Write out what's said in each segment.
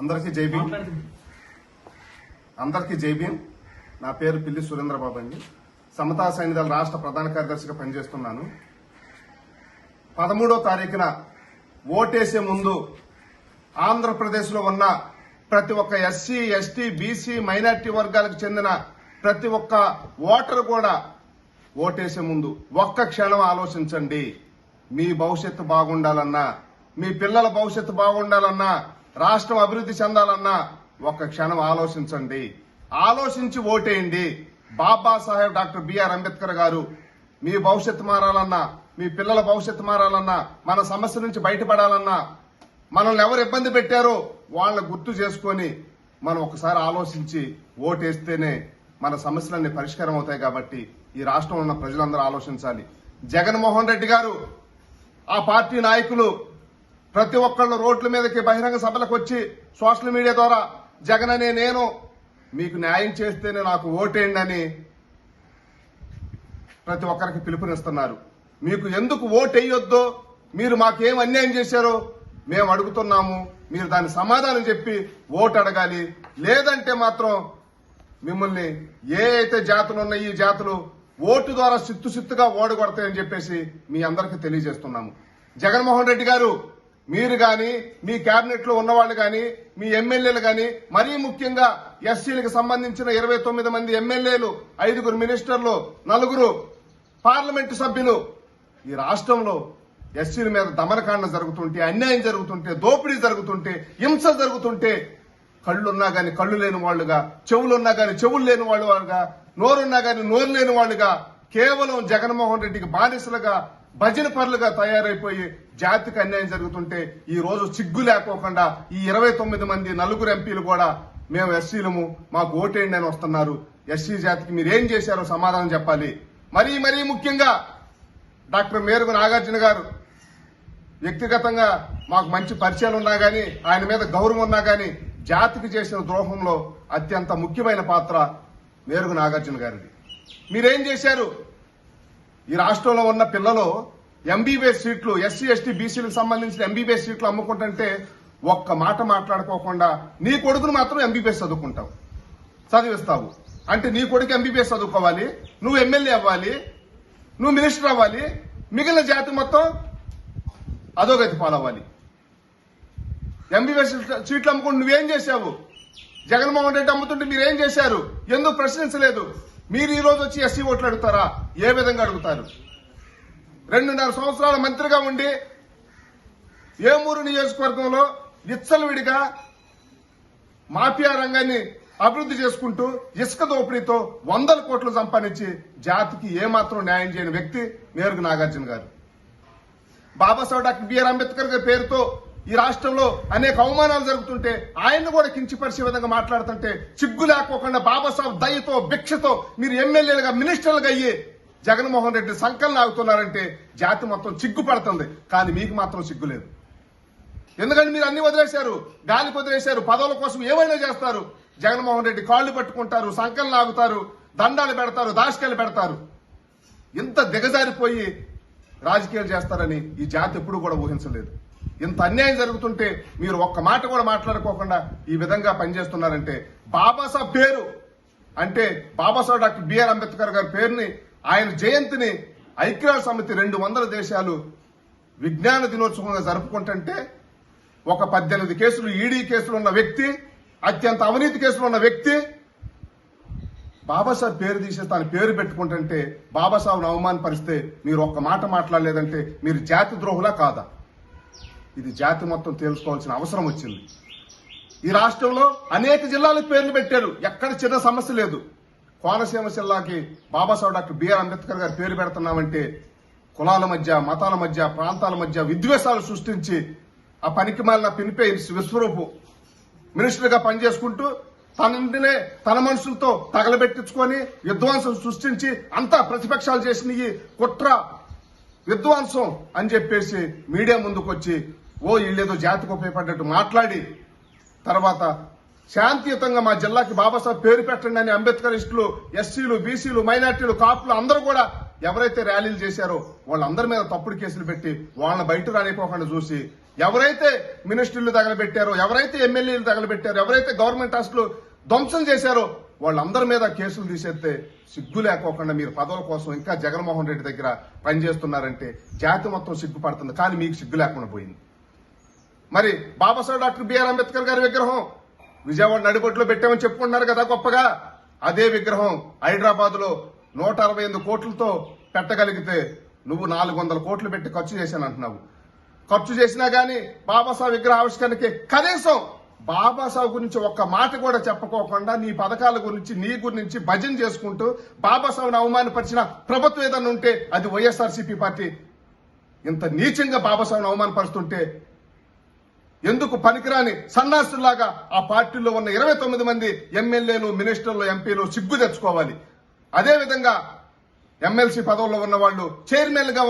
అందరికీ జై భీమ్. అందరికీ జై భీమ్. నా పేరు పిల్లి సురేంద్రబాబు అండి. సమతా సైనికుల రాష్ట్ర ప్రధాన కార్యదర్శిగా పనిచేస్తున్నాను. పదమూడో తారీఖున ఓటేసే ముందు ఆంధ్రప్రదేశ్లో ఉన్న ప్రతి ఒక్క ఎస్సీ ఎస్టీ బీసీ మైనార్టీ వర్గాలకు చెందిన ప్రతి ఒక్క ఓటరు కూడా ఓటేసే ముందు ఒక్క క్షణం ఆలోచించండి. మీ భవిష్యత్తు బాగుండాలన్నా మీ పిల్లల భవిష్యత్తు బాగుండాలన్నా రాష్ట్రం అభివృద్ధి చెందాలన్నా ఒక్క క్షణం ఆలోచించండి. ఆలోచించి ఓటేయండి. బాబాసాహెబ్ డాక్టర్ బిఆర్ అంబేద్కర్ గారు మీ భవిష్యత్తు మారాలన్నా మీ పిల్లల భవిష్యత్తు మారాలన్నా మన సమస్య నుంచి బయటపడాలన్నా మనల్ని ఎవరు ఇబ్బంది పెట్టారో వాళ్ళ గుర్తు చేసుకొని మనం ఒకసారి ఆలోచించి ఓటేస్తేనే మన సమస్యలన్నీ పరిష్కారం అవుతాయి కాబట్టి ఈ రాష్ట్రంలో ఉన్న ప్రజలందరూ ఆలోచించాలి. జగన్మోహన్ రెడ్డి గారు ఆ పార్టీ నాయకులు ప్రతి ఒక్కళ్ళు రోడ్ల మీదకి బహిరంగ సభలకు వచ్చి సోషల్ మీడియా ద్వారా జగన్ అనే నేను మీకు న్యాయం చేస్తేనే నాకు ఓటేయండి అని ప్రతి ఒక్కరికి పిలుపునిస్తున్నారు. మీకు ఎందుకు ఓటేయొద్దో? వేయొద్దో మీరు మాకేం అన్యాయం చేశారో? మేము అడుగుతున్నాము మీరు దాని సమాధానం చెప్పి ఓటు అడగాలి. లేదంటే మాత్రం మిమ్మల్ని ఏ అయితే జాతులు ఉన్నాయి ఈ జాతులు ఓటు ద్వారా సిత్తు సిత్తుగా ఓడగొడతాయని చెప్పేసి మీ అందరికీ తెలియజేస్తున్నాము. జగన్మోహన్ రెడ్డి గారు మీరు గాని మీ కేబినెట్లో ఉన్నవాళ్ళు గాని మీ ఎమ్మెల్యేలు గాని మరీ ముఖ్యంగా ఎస్సీలకు సంబంధించిన ఇరవై తొమ్మిది మంది ఎమ్మెల్యేలు ఐదుగురు మినిస్టర్లు నలుగురు పార్లమెంటు సభ్యులు ఈ రాష్ట్రంలో ఎస్సీల మీద దమనకాండ జరుగుతుంటే అన్యాయం జరుగుతుంటే దోపిడీ జరుగుతుంటే హింస జరుగుతుంటే కళ్ళున్నా గాని కళ్ళు లేని వాళ్ళుగా చెవులున్నా గాని చెవులు లేని వాళ్ళుగా నోరున్నా గాని నోరు లేని వాళ్ళుగా కేవలం జగన్మోహన్ రెడ్డికి బానిసలుగా భజన పరులుగా తయారైపోయి జాతికి అన్యాయం జరుగుతుంటే ఈ రోజు సిగ్గు లేకోకుండా ఈ ఇరవై తొమ్మిది మంది నలుగురు ఎంపీలు కూడా మేము ఎస్సీలము మాకు ఓటేయండి అని వస్తున్నారు. ఎస్సీ జాతికి మీరు ఏం చేశారో సమాధానం చెప్పాలి. మరీ మరీ ముఖ్యంగా డాక్టర్ మేరుగు నాగార్జున గారు వ్యక్తిగతంగా మాకు మంచి పరిచయాలు ఉన్నా గానీ ఆయన మీద గౌరవం ఉన్నా గానీ జాతికి చేసిన ద్రోహంలో అత్యంత ముఖ్యమైన పాత్ర మేరుగు నాగార్జున గారిది. మీరేం చేశారు? ఈ రాష్ట్రంలో ఉన్న పిల్లలు ఎంబీబీఎస్ సీట్లు ఎస్సీ ఎస్టీ బీసీలకు సంబంధించిన ఎంబీబీఎస్ సీట్లు అమ్ముకుంటుంటే ఒక్క మాట మాట్లాడుకోకుండా నీ కొడుకును మాత్రం ఎంబీబీఎస్ చదువుకుంటావు. చదివిస్తావు. అంటే నీ కొడుకు ఎంబీబీఎస్ చదువుకోవాలి నువ్వు ఎమ్మెల్యే అవ్వాలి నువ్వు మినిస్టర్ అవ్వాలి మిగిలిన జాతి మొత్తం అధోగతి పాలవ్వాలి. ఎంబీబీఎస్ సీట్లు అమ్ముకుంటూ నువ్వేం చేశావు? జగన్మోహన్ రెడ్డి అమ్ముతుంటే మీరేం చేశారు? ఎందుకు ప్రశ్నించలేదు? మీరు ఈ రోజు వచ్చి ఎస్సీ ఓట్లు అడుగుతారా? ఏ విధంగా అడుగుతారు? రెండున్నర సంవత్సరాల మంత్రిగా ఉండి ఏమూరు నియోజకవర్గంలో విచ్చలవిడిగా మాఫియా రంగాన్ని అభివృద్ధి చేసుకుంటూ ఇసుక దోపిడీతో వందల కోట్లు సంపాదించి జాతికి ఏమాత్రం న్యాయం చేయని వ్యక్తి నేరుగు నాగార్జున గారు. బాబాసాహెబ్ డాక్టర్ బిఆర్ అంబేద్కర్ గారి పేరుతో ఈ రాష్ట్రంలో అనేక అవమానాలు జరుగుతుంటే ఆయన్ని కూడా కించిపరిచే విధంగా మాట్లాడుతుంటే చిగ్గు లేకోకుండా బాబాసాహెబ్ దయతో భిక్షతో మీరు ఎమ్మెల్యేలుగా మినిస్టర్లుగా అయ్యి జగన్మోహన్ రెడ్డి సంకలనం ఆగుతున్నారంటే జాతి మొత్తం చిగ్గు పడుతుంది కానీ మీకు మాత్రం సిగ్గు లేదు. ఎందుకంటే మీరు అన్ని వదిలేశారు. గాలికి వదిలేశారు పదవుల కోసం ఏమైనా చేస్తారు. జగన్మోహన్ రెడ్డి కాళ్ళు పట్టుకుంటారు సంకలనం ఆగుతారు దండాలు పెడతారు దాష్కాలు పెడతారు. ఇంత దిగజారిపోయి రాజకీయాలు చేస్తారని ఈ జాతి ఎప్పుడు కూడా ఊహించలేదు. ఇంత అన్యాయం జరుగుతుంటే మీరు ఒక్క మాట కూడా మాట్లాడుకోకుండా ఈ విధంగా పనిచేస్తున్నారంటే బాబాసాహెబ్ పేరు. అంటే బాబాసాహెబ్ డాక్టర్ బిఆర్ అంబేద్కర్ గారి పేరుని ఆయన జయంతిని ఐక్యరాజ్య సమితి రెండు వందల దేశాలు విజ్ఞాన దినోత్సవంగా జరుపుకుంటుంటే ఒక పద్దెనిమిది కేసులు ఈడీ కేసులు ఉన్న వ్యక్తి అత్యంత అవినీతి కేసులు ఉన్న వ్యక్తి బాబాసాహెబ్ పేరు తీసేసి తన పేరు పెట్టుకుంటుంటే బాబాసాహెబ్ను అవమానపరిస్తే మీరు ఒక్క మాట మాట్లాడలేదంటే మీరు జాతి ద్రోహులా కాదా? ఇది జాతి మొత్తం తేల్చుకోవాల్సిన అవసరం వచ్చింది. ఈ రాష్ట్రంలో అనేక జిల్లాలకు పేర్లు పెట్టారు. ఎక్కడ చిన్న సమస్య లేదు. కోనసీమ జిల్లాకి బాబాసాహెబ్ డాక్టర్ బిఆర్ అంబేద్కర్ గారు పేరు పెడుతున్నామంటే కులాల మధ్య మతాల మధ్య ప్రాంతాల మధ్య విద్వేషాలు సృష్టించి ఆ పనికి మాలిన పినిపే విశ్వరూపు మినిస్టర్గా పనిచేసుకుంటూ తనంటినే తన మనుషులతో తగలబెట్టించుకొని విధ్వంసం సృష్టించి అంతా ప్రతిపక్షాలు చేసినవి కుట్ర విధ్వంసం అని చెప్పేసి మీడియా ముందుకు వచ్చి ఓ వీళ్ళేదో జాతికి ఉపయోగపడ్డట్టు మాట్లాడి తర్వాత శాంతియుతంగా మా జిల్లాకి బాబాసాహెబ్ పేరు పెట్టండి అని అంబేద్కరిస్టులు ఎస్సీలు బీసీలు మైనార్టీలు కాపులు అందరూ కూడా ఎవరైతే ర్యాలీలు చేశారో వాళ్ళందరి మీద తప్పుడు కేసులు పెట్టి వాళ్ళని బయట రానిపోకుండా చూసి ఎవరైతే మినిస్టర్లు తగలబెట్టారో ఎవరైతే ఎమ్మెల్యేలు తగలబెట్టారో ఎవరైతే గవర్నమెంట్ హాస్టల్ ధ్వంసం చేశారో వాళ్ళందరి మీద కేసులు తీసేస్తే సిగ్గు లేకోకుండా మీరు పదవుల కోసం ఇంకా జగన్మోహన్ రెడ్డి దగ్గర పనిచేస్తున్నారంటే జాతి మొత్తం సిగ్గుపడుతుంది. కానీ మీకు సిగ్గు లేకుండా పోయింది. మరి బాబాసాహెబ్ డాక్టర్ బిఆర్ అంబేద్కర్ గారి విగ్రహం. విజయవాడ నడిబొట్టులో పెట్టామని చెప్పుకుంటున్నారు కదా గొప్పగా. అదే విగ్రహం హైదరాబాద్లో నూట అరవై ఎనిమిది కోట్లతో పెట్టగలిగితే నువ్వు నాలుగు వందల కోట్లు పెట్టి ఖర్చు చేశాను అంటున్నావు ఖర్చు చేసినా గానీ బాబాసాహెబ్ విగ్రహ ఆవిష్కరణకి కనీసం బాబాసాహెబ్ గురించి ఒక్క మాట కూడా చెప్పుకోకుండా నీ పథకాల గురించి నీ గురించి భజన చేసుకుంటూ బాబాసాహెబ్ని అవమానపరిచిన ప్రభుత్వం ఏదన్నా ఉంటే అది వైఎస్ఆర్సీపీ పార్టీ. ఇంత నీచంగా బాబాసాహెబ్ని అవమానపరుస్తుంటే ఎందుకు పనికిరాని సన్నాసులాగా ఆ పార్టీలో ఉన్న ఇరవై తొమ్మిది మంది ఎమ్మెల్యేలు మినిస్టర్లు ఎంపీలు సిగ్గు తెచ్చుకోవాలి. అదే విధంగా ఎమ్మెల్సీ పదవుల్లో ఉన్నవాళ్ళు చైర్మన్గా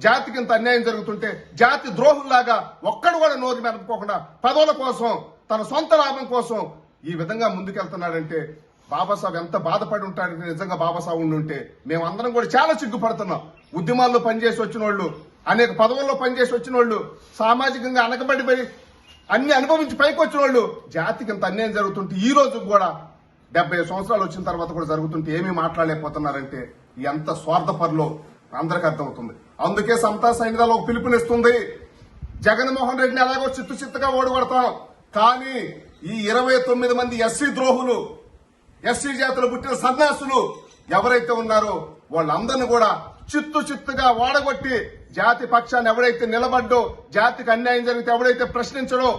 జాతికి ఇంత అన్యాయం జరుగుతుంటే జాతి ద్రోహుల్లాగా ఒక్కడు కూడా నోరు మెదపుకోకుండా పదవుల కోసం తన సొంత లాభం కోసం ఈ విధంగా ముందుకెళ్తున్నాడంటే బాబాసాబ్ ఎంత బాధపడి ఉంటాడంటే నిజంగా బాబాసాబు ఉండి ఉంటే మేమందరం కూడా చాలా సిగ్గుపడుతున్నాం. ఉద్యమాల్లో పనిచేసి వచ్చిన వాళ్ళు అనేక పదవుల్లో పనిచేసి వచ్చిన వాళ్ళు సామాజికంగా అనకబడిపోయి అన్ని అనుభవించి పైకి వచ్చిన వాళ్ళు జాతికి ఇంత అన్యాయం జరుగుతుంటే ఈ రోజు కూడా డెబ్బై సంవత్సరాలు వచ్చిన తర్వాత కూడా జరుగుతుంటే ఏమీ మాట్లాడలేకపోతున్నారంటే ఎంత స్వార్థపరులో అందరికి అర్థమవుతుంది. అందుకే సమతా సైనికాలు ఒక పిలుపునిస్తుంది జగన్మోహన్ రెడ్డిని ఎలాగో చిత్తు చిత్తగా ఓడగొడతాం కానీ ఈ ఇరవై తొమ్మిది మంది ఎస్సీ ద్రోహులు ఎస్సీ జాతులు పుట్టిన సన్యాసులు ఎవరైతే ఉన్నారో వాళ్ళందరినీ కూడా చిత్తు చిత్తుగా వాడగొట్టి జాతి పక్షాన్ని ఎవరైతే నిలబడ్డో జాతికి అన్యాయం జరిగితే ఎవరైతే ప్రశ్నించడో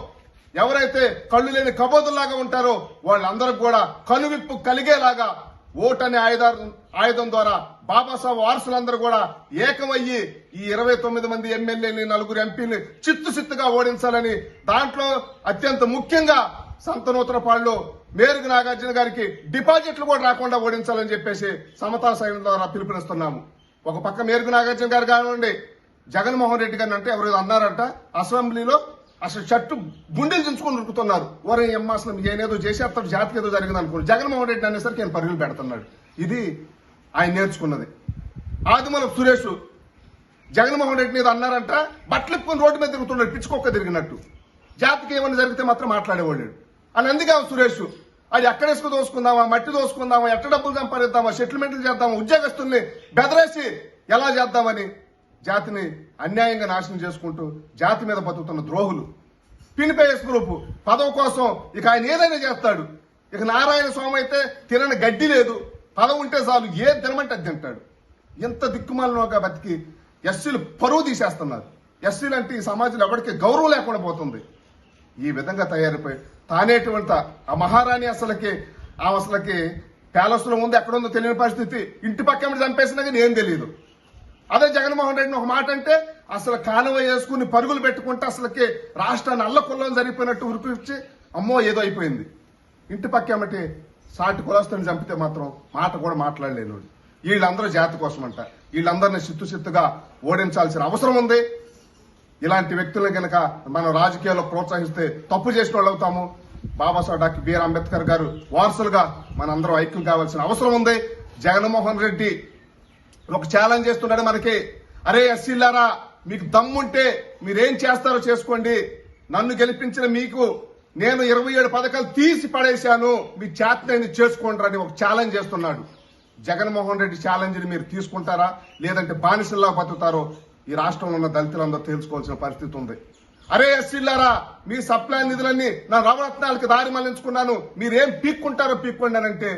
ఎవరైతే కళ్ళు లేని కబోదుల్లాగా ఉంటారో వాళ్ళందరూ కూడా కనువిప్పు కలిగేలాగా ఓటనే ఆయుధం ఆయుధం ద్వారా బాబాసాహెబ్ వారసులందరూ కూడా ఏకమయ్యి ఈ ఇరవై తొమ్మిది మంది ఎమ్మెల్యేని నలుగురు ఎంపీని చిత్తు చిత్తుగా ఓడించాలని దాంట్లో అత్యంత ముఖ్యంగా సంతనూతనపాడులో మేరుగు నాగార్జున గారికి డిపాజిట్లు కూడా రాకుండా ఓడించాలని చెప్పేసి సమతా సైన్యం ద్వారా పిలుపునిస్తున్నాము. ఒక పక్క మేరుగు నాగార్జున గారు కానివ్వండి జగన్మోహన్ రెడ్డి గారిని అంటే ఎవరు అన్నారంట అసెంబ్లీలో అసలు షర్టు గుండెలు చించుకొని ఉరుకుతున్నారు. వరే అమ్మ అసలు చేసి ఏనేదో జాతికి ఏదో జరిగింది అనుకోండి. జగన్మోహన్ రెడ్డి అనేసరికి ఆయన పరుగులు పెడుతున్నాడు. ఇది ఆయన నేర్చుకున్నది. ఆదిమూలం సురేష్ జగన్మోహన్ రెడ్డి మీద అన్నారంట బట్టలు రోడ్డు మీద తిరుగుతున్నాడు పిచ్చుకొక్క తిరిగినట్టు. జాతికి ఏమైనా జరిగితే మాత్రం మాట్లాడేవాడు అని అందుకే సురేష్ అది ఎక్కడ ఇసుక దోసుకుందామా? మట్టి దోసుకుందామా? ఎట్ట డబ్బులు సంపాదిద్దామా? సెటిల్మెంట్లు చేద్దామా? ఉద్యోగస్తుల్ని బెదరేసి ఎలా చేద్దామని? జాతిని అన్యాయంగా నాశనం చేసుకుంటూ జాతి మీద బతుకుతున్న ద్రోహులు. పినిపేఎస్ గ్రూప్ పదవి కోసం ఇక ఆయన ఏదైనా చేస్తాడు. ఇక నారాయణ స్వామి అయితే తినని గడ్డి లేదు. పదవి ఉంటే చాలు ఏ తినమంటే అది తింటాడు. ఎంత దిక్కుమాలనోగా బతికి ఎస్సీలు పరువు తీసేస్తున్నారు. ఎస్సీలు అంటే ఈ సమాజంలో ఎవరికి గౌరవం లేకుండా పోతుంది. ఈ విధంగా తయారైపోయి తానేటువంటి ఆ మహారాణి అసలకి ఆ అసలకి ప్యాలెస్లో ఉంది ఎక్కడుందో తెలియని పరిస్థితి. ఇంటి పక్క చంపేసినా కానీ ఏం తెలియదు అదే జగన్మోహన్ రెడ్డిని ఒక మాట అంటే అసలు కాలువ వేసుకుని పరుగులు పెట్టుకుంటే అసలుకి రాష్ట్రాన్ని అల్లకొల్లం జరిగిపోయినట్టు ఉరిపించి అమ్మో ఏదో అయిపోయింది. ఇంటి పక్కేమటి సాటి కులస్తుని చంపితే మాత్రం మాట కూడా మాట్లాడలేను వీళ్ళందరూ జాతి కోసం అంట వీళ్ళందరినీ సిత్తు సిత్తుగా ఓడించాల్సిన అవసరం ఉంది. ఇలాంటి వ్యక్తులను కనుక మనం రాజకీయాల్లో ప్రోత్సహిస్తే తప్పు చేసిన వాళ్ళు అవుతాము. బాబాసాహెబ్ డాక్టర్ బిఆర్ అంబేద్కర్ గారు వారసులుగా మనందరం ఐక్యం కావాల్సిన అవసరం ఉంది. జగన్మోహన్ రెడ్డి ఒక ఛాలెంజ్ చేస్తున్నాడు మనకి. అరే ఎస్సీలారా మీకు దమ్ముంటే మీరేం చేస్తారో చేసుకోండి. నన్ను గెలిపించిన మీకు నేను ఇరవై ఏడు పథకాలు తీసి పడేశాను. మీ చేతనైంది చేసుకోండి అని ఒక ఛాలెంజ్ చేస్తున్నాడు. జగన్మోహన్ రెడ్డి ఛాలెంజ్ని మీరు తీసుకుంటారా? లేదంటే బానిసల్లా బతుకుతారో? ఈ రాష్ట్రంలో ఉన్న దళితులందరూ తేల్చుకోవాల్సిన పరిస్థితి ఉంది. అరే ఎస్సీలారా మీ సప్లై నిధులన్నీ నా నవరత్నాలకి దారి మళ్ళించుకున్నాను. మీరేం పీక్కుంటారో పీక్కోండి అంటే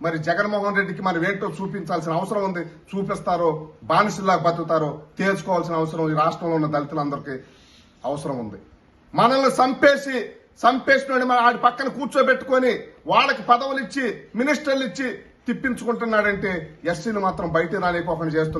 మరి జగన్మోహన్ రెడ్డికి మరి ఏంటో చూపించాల్సిన అవసరం ఉంది. చూపిస్తారో బానిసల్లా బతుకుతారో తేల్చుకోవాల్సిన అవసరం ఈ రాష్ట్రంలో ఉన్న దళితులందరికీ అవసరం ఉంది. మనల్ని సంపేసి సంపేసిన మన ఆడి పక్కన కూర్చోబెట్టుకొని వాళ్ళకి పదవులు ఇచ్చి మినిస్టర్లు ఇచ్చి తిప్పించుకుంటున్నాడంటే ఎస్సీలు మాత్రం బయట రాలేకోకుండా చేస్తున్నారు.